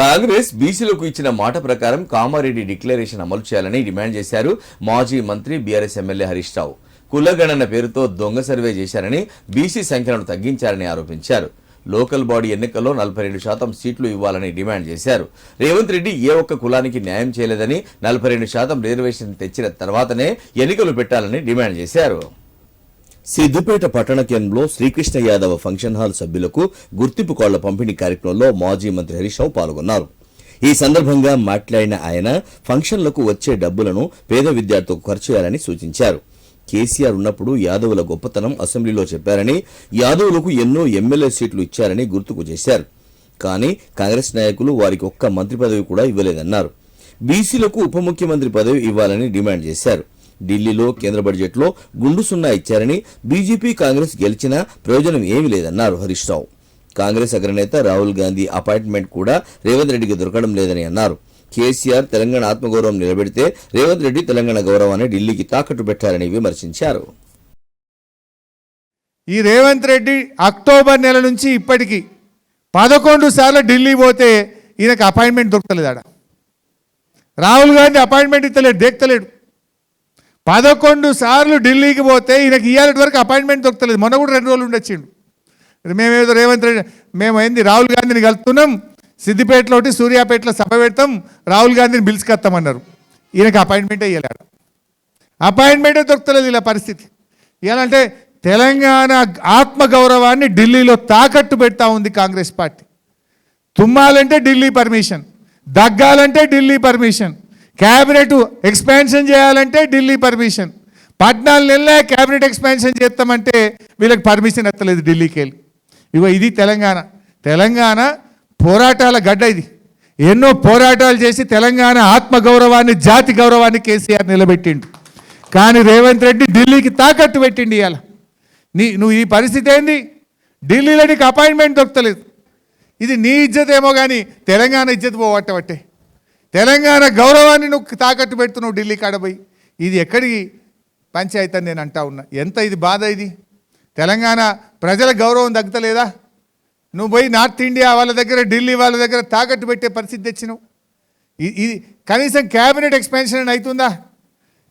కాంగ్రెస్ బీసీలకు ఇచ్చిన మాట ప్రకారం కామారెడ్డి డిక్లరేషన్ అమలు చేయాలని డిమాండ్ చేశారు మాజీ మంత్రి బీఆర్ఎస్ ఎమ్మెల్యే హరీష్ రావు. కులగణన పేరుతో దొంగ సర్వే చేశారని బీసీ సంఖ్యలను తగ్గించారని ఆరోపించారు. లోకల్ బాడీ ఎన్నికల్లో నలభై రెండు శాతం సీట్లు ఇవ్వాలని డిమాండ్ చేశారు. రేవంత్ రెడ్డి ఏ ఒక్క కులానికి న్యాయం చేయలేదని నలభై రెండు శాతం రిజర్వేషన్ తెచ్చిన తర్వాతనే ఎన్నికలు పెట్టాలని డిమాండ్ చేశారు. సిద్దిపేట పట్టణ కేంద్రంలో శ్రీకృష్ణ యాదవ్ ఫంక్షన్ హాల్ సభ్యులకు గుర్తింపు కార్డుల పంపిణీ కార్యక్రమంలో మాజీ మంత్రి హరీష్ రావు పాల్గొన్నారు. ఈ సందర్భంగా మాట్లాడిన ఆయన ఫంక్షన్లకు వచ్చే డబ్బులను పేద విద్యార్థులకు ఖర్చు చేయాలని సూచించారు. కేసీఆర్ ఉన్నప్పుడు యాదవుల గొప్పతనం అసెంబ్లీలో చెప్పారని యాదవులకు ఎన్నో ఎమ్మెల్యే సీట్లు ఇచ్చారని గుర్తుకు చేశారు. కానీ కాంగ్రెస్ నాయకులు వారికి ఒక్క మంత్రి పదవి కూడా ఇవ్వలేదన్నారు. బీసీలకు ఉప ముఖ్యమంత్రి పదవి ఇవ్వాలని డిమాండ్ చేశారు. ఢిల్లీలో కేంద్ర బడ్జెట్లో గుండు సున్నా ఇచ్చారని బీజేపీ కాంగ్రెస్ గెలిచినా ప్రయోజనం ఏమీ లేదన్నారు హరీష్ రావు. కాంగ్రెస్ అగ్రనేత రాహుల్ గాంధీ అపాయింట్మెంట్ కూడా రేవంత్ రెడ్డికి దొరకడం లేదని అన్నారు. కేసీఆర్ తెలంగాణ ఆత్మగౌరవం నిలబెడితే రేవంత్ రెడ్డి తెలంగాణ గౌరవాన్ని ఢిల్లీకి తాకట్టు పెట్టారని విమర్శించారు. ఈ రేవంత్ రెడ్డి అక్టోబర్ నెల నుంచి ఇప్పటికీ పదకొండు సార్లు ఢిల్లీ పోతే ఈయనకు అపాయింట్మెంట్ దొరకలేదు రాహుల్ గాంధీ అపాయింట్మెంట్ ఇస్తలేడు దేక్తలేడు. పదకొండు సార్లు ఢిల్లీకి పోతే ఈయనకి ఇవాళ వరకు అపాయింట్మెంట్ దొరకలేదు మొన్న కూడా రెండు రోజులు ఉండొచ్చిండు. మేమేదో రేవంత్ రెడ్డి మేము ఏంది రాహుల్ గాంధీని కలుపుతున్నాం సిద్దిపేటలో ఒకటి సూర్యాపేటలో సభ పెడతాం రాహుల్ గాంధీని పిలుచుకొస్తామన్నారు. ఈయనకి అపాయింట్మెంటే ఇవ్వలేడు అపాయింట్మెంటే దొరకలేదు ఇలా పరిస్థితి. ఇవ్వాలంటే తెలంగాణ ఆత్మగౌరవాన్ని ఢిల్లీలో తాకట్టు పెడతా ఉంది కాంగ్రెస్ పార్టీ. తుమ్మాలంటే ఢిల్లీ పర్మిషన్ దగ్గాలంటే ఢిల్లీ పర్మిషన్ క్యాబినెట్ ఎక్స్పాన్షన్ చేయాలంటే ఢిల్లీ పర్మిషన్ పద్నాలుగు నెలలే క్యాబినెట్ ఎక్స్పాన్షన్ చేస్తామంటే వీళ్ళకి పర్మిషన్ ఎత్తలేదు ఢిల్లీకి వెళ్ళి. ఇగో ఇది తెలంగాణ. తెలంగాణ పోరాటాల గడ్డ ఇది. ఎన్నో పోరాటాలు చేసి తెలంగాణ ఆత్మగౌరవాన్ని జాతి గౌరవాన్ని కేసీఆర్ నిలబెట్టిండు. కానీ రేవంత్ రెడ్డి ఢిల్లీకి తాకట్టు పెట్టిండి ఇవాళ నీ నువ్వు ఈ పరిస్థితి ఏంది? ఢిల్లీలో నీకు అపాయింట్మెంట్ దొరకలేదు. ఇది నీ ఇజ్జత్ ఏమో కానీ తెలంగాణ ఇజ్జత్ పోవట్టబట్టే తెలంగాణ గౌరవాన్ని నువ్వు తాకట్టు పెడుతున్నావు ఢిల్లీ కాడపోయి ఇది ఎక్కడికి పంచాయతీ అని నేను అంటా ఉన్నా. ఎంత ఇది బాధ ఇది? తెలంగాణ ప్రజల గౌరవం తగ్గుతలేదా? నువ్వు పోయి నార్త్ ఇండియా వాళ్ళ దగ్గర ఢిల్లీ వాళ్ళ దగ్గర తాకట్టు పెట్టే పరిస్థితి తెచ్చినావు. ఇది కనీసం క్యాబినెట్ ఎక్స్పెన్షన్ అని అవుతుందా?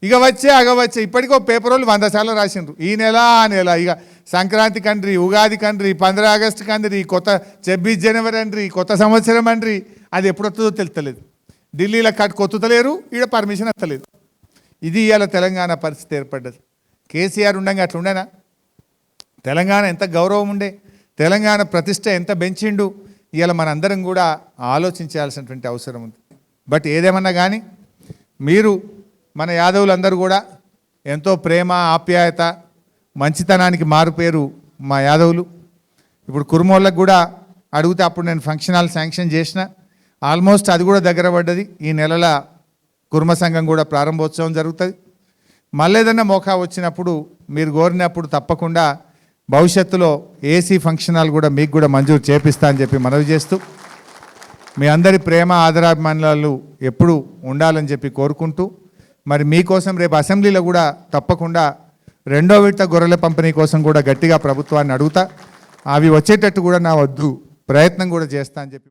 ఇక వచ్చే అగ వచ్చే ఇప్పటికో పేపర్ వాళ్ళు వంద సార్లు రాసిండ్రు. ఈ నెల ఆ నెల ఇక సంక్రాంతి కండ్రి ఉగాది కండ్రి పంద్ర ఆగస్టు కండ్రి కొత్త ఛబ్బీస్ జనవరి అండ్రి కొత్త సంవత్సరం అండ్రి అది ఎప్పుడు వస్తుందో తెలుస్తలేదు ఢిల్లీలో కట్ కొత్తుతలేరు ఈడ పర్మిషన్ అత్తలేదు ఇది ఇవాళ తెలంగాణ పరిస్థితి ఏర్పడ్డది. కేసీఆర్ ఉండగా అట్లా ఉండేనా? తెలంగాణ ఎంత గౌరవం ఉండే తెలంగాణ ప్రతిష్ట ఎంత పెంచిండు ఇవాళ మనందరం కూడా ఆలోచించాల్సినటువంటి అవసరం ఉంది. బట్ ఏదేమన్నా కానీ మీరు మన యాదవులందరూ కూడా ఎంతో ప్రేమ ఆప్యాయత మంచితనానికి మారుపేరు మా యాదవులు. ఇప్పుడు కురుమోళ్ళకు కూడా అడిగితే అప్పుడు నేను ఫంక్షన్ హాల్ శాంక్షన్ చేసిన. ఆల్మోస్ట్ అది కూడా దగ్గర పడ్డది. ఈ నెలల కుర్మ సంఘం కూడా ప్రారంభోత్సవం జరుగుతుంది. మళ్ళీ ఏదైనా మోకా వచ్చినప్పుడు మీరు కోరినప్పుడు తప్పకుండా భవిష్యత్తులో ఏసీ ఫంక్షన్ హాల్ కూడా మీకు కూడా మంజూరు చేపిస్తా అని చెప్పి మనవి చేస్తూ మీ అందరి ప్రేమ ఆదరాభిమానాలు ఎప్పుడు ఉండాలని చెప్పి కోరుకుంటూ మరి మీకోసం రేపు అసెంబ్లీలో కూడా తప్పకుండా రెండో విడత గొర్రెల పంపిణీ కోసం కూడా గట్టిగా ప్రభుత్వాన్ని అడుగుతా అవి వచ్చేటట్టు కూడా నా వద్దు ప్రయత్నం కూడా చేస్తా అని చెప్పి